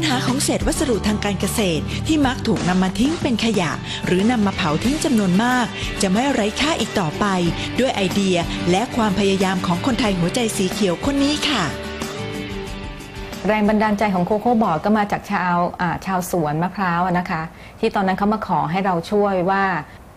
ญหาของเศษวัสดุทางการเกษตรที่มักถูกนำมาทิ้งเป็นขยะ หรือนำมาเผาทิ้งจำนวนมาก จะไม่ไร้ค่าอีกต่อไป ด้วยไอเดียและความพยายามของคนไทยหัวใจสีเขียวคนนี้ค่ะ แรงบันดาลใจของโคโค่บอร์ดก็มาจากชาวชาวสวนมะพร้าวนะคะ ที่ตอนนั้นเขามาขอให้เราช่วยว่า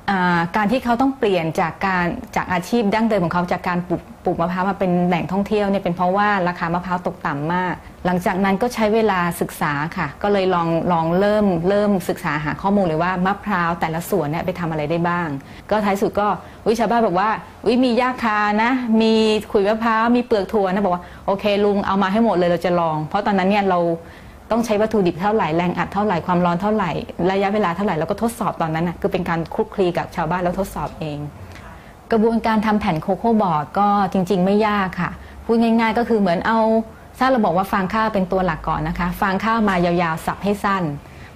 อ่าการที่เขาต้องเปลี่ยนจากการจากอาชีพดั้งเดิมของเขาจากการปลูกปลูกมะพร้าวมาเป็นแหล่งท่องเที่ยวเนี่ยเป็นเพราะว่าราคามะพร้าวตกต่ำมาก หลังจากนั้นก็ใช้เวลาศึกษาค่ะ ก็เลยลองลองเริ่มเริ่มศึกษาหาข้อมูลเลยว่ามะพร้าวแต่ละส่วนเนี่ยไปทำอะไรได้บ้าง ก็ท้ายสุดก็วิชาวบ้านบอกว่าวิมีหญ้าคานะ มีขุยมะพร้าวมีเปลือกถั่วนะบอกว่าโอเคลุงเอามาให้หมดเลยเราจะลอง เพราะตอนนั้นเนี่ยเรา ต้องใช้วัตถุดิบเท่าไหร่แรงอัดเท่าไหร่ความร้อนเท่าไหร่ ระยะเวลาเท่าไหร่แล้วก็ทดสอบตอนนั้นนะคือเป็นการคลุกคลีกับชาวบ้านแล้วทดสอบเอง กระบวนการทำแผ่นโคโค่บอร์ดก็จริง ๆ ไม่ยากค่ะพูดง่าย ๆ ก็คือเหมือนเอาถ้าเราบอกว่าฟางข้าวเป็นตัวหลักก่อนนะคะฟางข้าวมายาวๆสับให้สั้น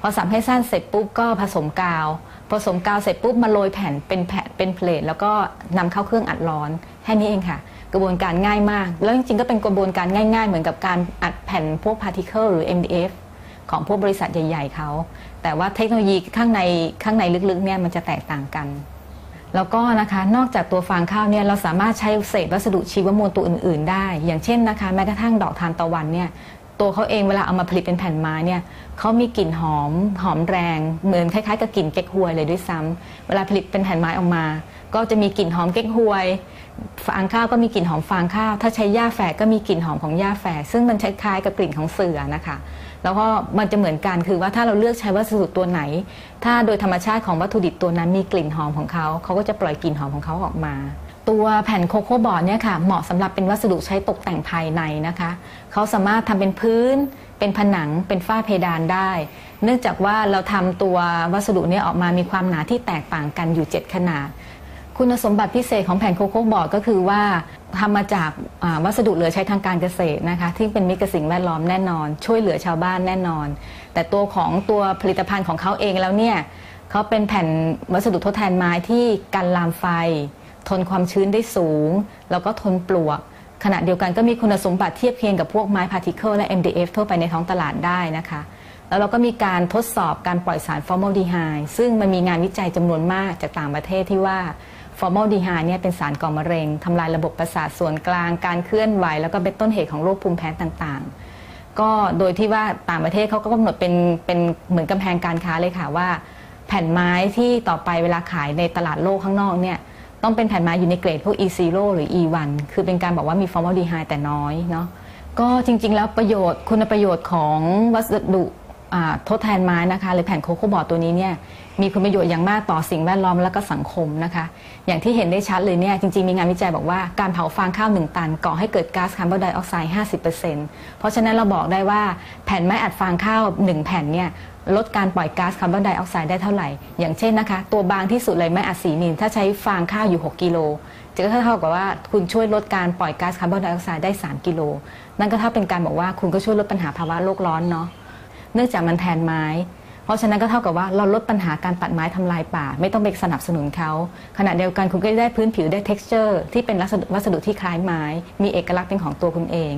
พอสับให้สั้นเสร็จปุ๊บก็ผสมกาว ผสมกาวเสร็จปุ๊บมาโรยแผ่นเป็นแผ่นเป็นเพลทแล้วก็นำเข้าเครื่องอัดร้อนแค่นี้เองค่ะ กระบวนการง่ายมาก แล้วจริงๆ ก็เป็นกระบวนการง่าย ๆ เหมือนกับการอัดแผ่นพวกพาร์ติเคิลหรือ MDF ของพวกบริษัทใหญ่ ๆเขาแต่ว่าเทคโนโลยีข้างในข้างในลึกๆเนี่ยมันจะแตกต่างกัน แล้วก็นะคะนอกจากตัวฟางข้าวเนี่ยเราสามารถใช้เศษวัสดุชีวมวลตัวอื่น ๆ ได้ อย่างเช่นนะคะแม้กระทั่งดอกทานตะวันเนี่ย ตัวเขาเองเวลาเอามาผลิตเป็นแผ่นไม้เนี่ยเขามีกลิ่นหอมหอมแรงเหมือนคล้ายๆกับกลิ่นเก๊กฮวยเลยด้วยซ้ำเวลาผลิตเป็นแผ่นไม้ออกมา ก็จะมีกลิ่นหอมเก๊กฮวยฟางข้าวก็มีกลิ่นหอมฟางข้าว ถ้าใช้หญ้าแฝกก็มีกลิ่นหอมของหญ้าแฝกซึ่งมันคล้ายๆกับกลิ่นของเสือนะคะ แล้วก็มันจะเหมือนกันคือว่าถ้าเราเลือกใช้วัสดุตัวไหน ถ้าโดยธรรมชาติของวัตถุดิบตัวนั้นมีกลิ่นหอมของเขาเขาก็จะปล่อยกลิ่นหอมของเขาออกมา ตัวแผ่นโคโค่บอร์ดเนี่ยค่ะเหมาะสำหรับเป็นวัสดุใช้ตกแต่งภายในนะคะเขาสามารถทำเป็นพื้น เป็นผนังเป็นฝ้าเพดานได้ เนื่องจากว่าเราทำตัววัสดุเนี้ออกมามีความหนาที่แตกต่างกันอยู่ 7 ขนาด คุณสมบัติพิเศษของแผ่นโคโค่บอร์ดก็คือว่าทำมาจากวัสดุเหลือใช้ทางการเกษตรนะคะที่เป็นมิตรกับสิ่งแวดล้อมแน่นอน ช่วยเหลือชาวบ้านแน่นอน แต่ตัวของตัวผลิตภัณฑ์ของเขาเองแล้วเนี่ยเขาเป็นแผ่นวัสดุทดแทนไม้ที่กันลามไฟ ทนความชื้นได้สูง แล้วก็ทนปลวก ขณะเดียวกันก็มีคุณสมบัติเทียบเคียงกับพวกไม้พาร์ติเคิลและ MDF ทั่วไปในท้องตลาดได้นะคะ แล้วเราก็มีการทดสอบการปล่อยสารฟอร์มาลดีไฮด์ซึ่งมันมีงานวิจัยจำนวนมากจากต่างประเทศที่ว่าฟอร์มาลดีไฮด์เนี่ยเป็นสารก่อมะเร็งทำลายระบบประสาทส่วนกลาง การเคลื่อนไหว แล้วก็เป็นต้นเหตุของโรคภูมิแพ้ต่างๆ ก็โดยที่ว่าต่างประเทศเขาก็กำหนดเป็นเป็นเหมือนกำแพงการค้าเลยค่ะว่า แผ่นไม้ที่ต่อไปเวลาขายในตลาดโลกข้างนอกเนี่ย ต้องเป็นแผ่นไม้อยู่ในเกรดพวก E0 หรือ E1 คือเป็นการบอกว่ามีฟอร์มอลดีไฮแต่น้อยเนาะก็จริง ๆ แล้วประโยชน์คุณประโยชน์ของวัสดุทดแทนไม้นะคะ หรือแผ่นโคโคบอร์ดตัวนี้เนี่ย มีคุณประโยชน์อย่างมากต่อสิ่งแวดล้อมและก็สังคมนะคะ อย่างที่เห็นได้ชัดเลยเนี่ยจริงๆมีงานวิจัยบอกว่าการเผาฟางข้าว1ตันก่อให้เกิดก๊าซคาร์บอนไดออกไซด์ 50%เพราะฉะนั้นเราบอกได้ว่าแผ่นไม้อัดฟางข้าว 1 แผ่นเนี่ยลดการปล่อยก๊าซคาร์บอนไดออกไซด์ได้เท่าไหร่ อย่างเช่นนะคะ ตัวบางที่สุดเลยไม้อัดสีนินถ้าใช้ฟางข้าวอยู่ 6 กิโลจะก็เท่ากับว่าคุณช่วยลดการปล่อยก๊าซคาร์บอนไดออกไซด์ได้ 3 กิโล นั่นก็เท่าเป็นการบอกว่าคุณก็ช่วยลดปัญหาภาวะโลกร้อนเนาะ เนื่องจากมันแทนไม้ เพราะฉะนั้นก็เท่ากับว่าเราลดปัญหาการตัดไม้ทำลายป่า ไม่ต้องไปสนับสนุนเขาขณะเดียวกันคุณก็ได้พื้นผิวได้ texture ที่เป็นวัสดุวัสดุที่คล้ายไม้ มีเอกลักษณ์เป็นของตัวคุณเอง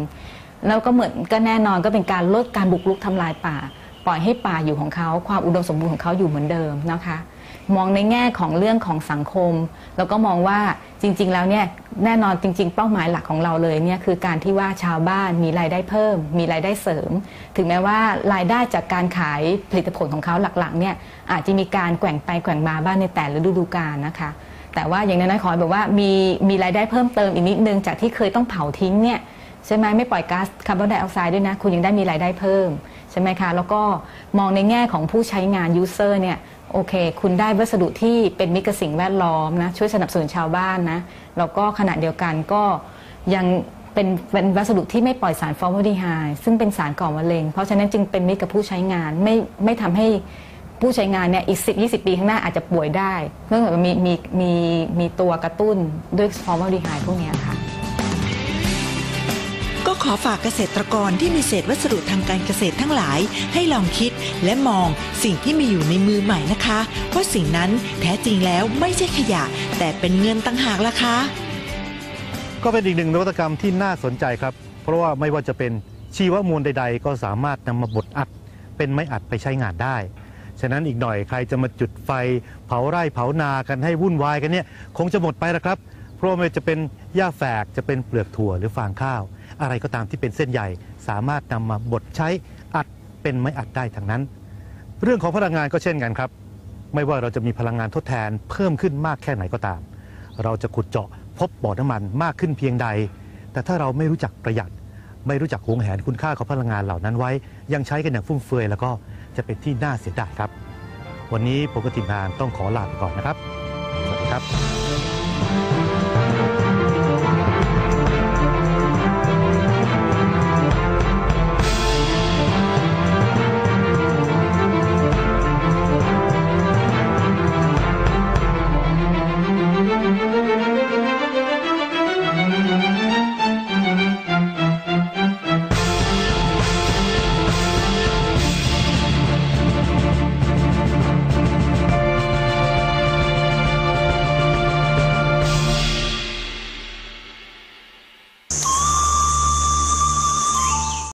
แล้วก็เหมือนก็แน่นอนก็เป็นการลดการบุกรุกทำลายป่า ปล่อยให้ป่าอยู่ของเขาความอุดมสมบูรณ์ของเขาอยู่เหมือนเดิมนะคะมองในแง่ของเรื่องของสังคม แล้วก็มองว่าจริง ๆ แล้วเนี่ย แน่นอนจริง ๆ เป้าหมายหลักของเราเลยเนี่ยคือการที่ว่าชาวบ้านมีรายได้เพิ่ม มีรายได้เสริม ถึงแม้ว่ารายได้จากการขายผลิตผลของเขาหลักๆเนี่ยอาจจะมีการแกว่งไปแกว่งมาบ้างในแต่ละฤดูกาลนะคะ แต่ว่าอย่างนั้นขอให้แบบว่ามีมีรายได้เพิ่มเติมอีกนิดนึงจากที่เคยต้องเผาทิ้งเนี่ยใช่ไหมไม่ปล่อยก๊าซคาร์บอนไดออกไซด์ด้วยนะ คุณยังได้มีรายได้เพิ่ม ช่ไหมคะ แล้วก็มองในแง่ของผู้ใช้งานยูเซอร์เนี่ยโอเค คุณได้วัสดุที่เป็นมิตรกับสิ่งแวดล้อมนะช่วยสนับสนุนชาวบ้านนะแล้วก็ขณะเดียวกันก็ยังเป็นเป็นวัสดุที่ไม่ปล่อยสารฟอร์มาลดีไฮด์ซึ่งเป็นสารก่อมะเร็ง เพราะฉะนั้นจึงเป็นมิตรกับผู้ใช้งานไม่ไม่ทำให้ผู้ใช้งานเนี่ยอีก 10 20 ปีข้างหน้าอาจจะป่วยได้เนื่องจากมีมีมีมีตัวกระตุ้นด้วยฟอร์มาลดีไฮด์พวกนี้ค่ะ ก็ขอฝากเกษตรกรที่มีเศษวัสดุทางการเกษตรทั้งหลาย ให้ลองคิดและมองสิ่งที่มีอยู่ในมือใหม่นะคะว่าสิ่งนั้นแท้จริงแล้วไม่ใช่ขยะ แต่เป็นเงินต่างหากล่ะคะ ก็เป็นอีกหนึ่งนวัตกรรมที่น่าสนใจครับ เพราะว่าไม่ว่าจะเป็นชีวมวลใด ๆ ก็สามารถนำมาบดอัด เป็นไม้อัดไปใช้งานได้ ฉะนั้นอีกหน่อยใครจะมาจุดไฟ เผาไร่เผานากันให้วุ่นวายกันเนี่ยคงจะหมดไปแล้วครับ เพราะว่าไม่ว่าจะเป็นหญ้าแฝกจะเป็นเปลือกถั่วหรือฟางข้าว อะไรก็ตามที่เป็นเส้นใหญ่ สามารถนำมาบดใช้อัดเป็นไม้อัดได้ทั้งนั้น เรื่องของพลังงานก็เช่นกันครับ ไม่ว่าเราจะมีพลังงานทดแทนเพิ่มขึ้นมากแค่ไหนก็ตาม เราจะขุดเจาะพบบ่อน้ำมันมากขึ้นเพียงใด แต่ถ้าเราไม่รู้จักประหยัด ไม่รู้จักหวงแหนคุณค่าของพลังงานเหล่านั้นไว้ ยังใช้กันอย่างฟุ่มเฟือยแล้วก็จะเป็นที่น่าเสียดายครับ วันนี้ผมกับทีมงานต้องขอลาไปก่อนนะครับ สวัสดีครับ